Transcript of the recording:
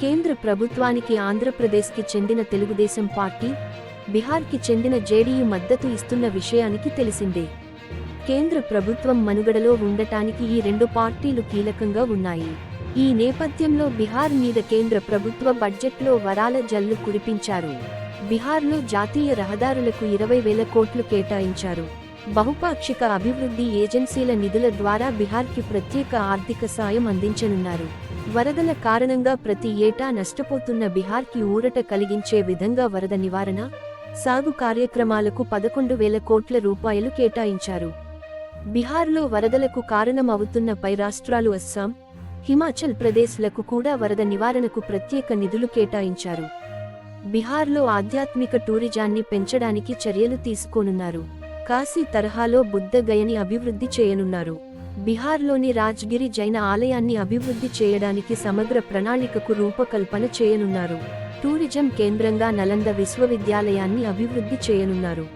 కేంద్ర ప్రభుత్వానికి ఆంధ్రప్రదేశ్కి చెందిన తెలుగుదేశం పార్టీ బీహార్కి చెందిన జేడీయూ మద్దతు ఇస్తున్న విషయానికి తెలిసిందే. కేంద్ర ప్రభుత్వం మనుగడలో ఉండటానికి ఈ రెండు పార్టీలు కీలకంగా ఉన్నాయి. ఈ నేపథ్యంలో బీహార్ మీద కేంద్ర ప్రభుత్వ బడ్జెట్లో వరాల జల్లు కురిపించారు. బీహార్లో జాతీయ రహదారులకు ఇరవై వేల కోట్లు కేటాయించారు. బహుపాక్షిక అభివృద్ధి ఏజెన్సీల నిధుల ద్వారా బీహార్కి ప్రత్యేక ఆర్థిక సాయం అందించనున్నారు. వరదల కారణంగా ప్రతి ఏటా నష్టపోతున్న బీహార్కి ఊరట కలిగించే విధంగా వరద నివారణ సాగు కార్యక్రమాలకు పదకొండు వేల కోట్ల రూపాయలు కేటాయించారు. బీహార్లో వరదలకు కారణమవుతున్న పై రాష్ట్రాలు అస్సాం హిమాచల్ ప్రదేశ్లకు కూడా వరద నివారణకు ప్రత్యేక నిధులు కేటాయించారు. బీహార్లో ఆధ్యాత్మిక టూరిజాన్ని పెంచడానికి చర్యలు తీసుకోనున్నారు. కాశీ తరహాలో బుద్ధ గయని అభివృద్ధి చేయనున్నారు. బీహార్లోని రాజ్గిరి జైన ఆలయాన్ని అభివృద్ధి చేయడానికి సమగ్ర ప్రణాళికకు రూపకల్పన చేయనున్నారు. టూరిజం కేంద్రంగా నలంద విశ్వవిద్యాలయాన్ని అభివృద్ధి చేయనున్నారు.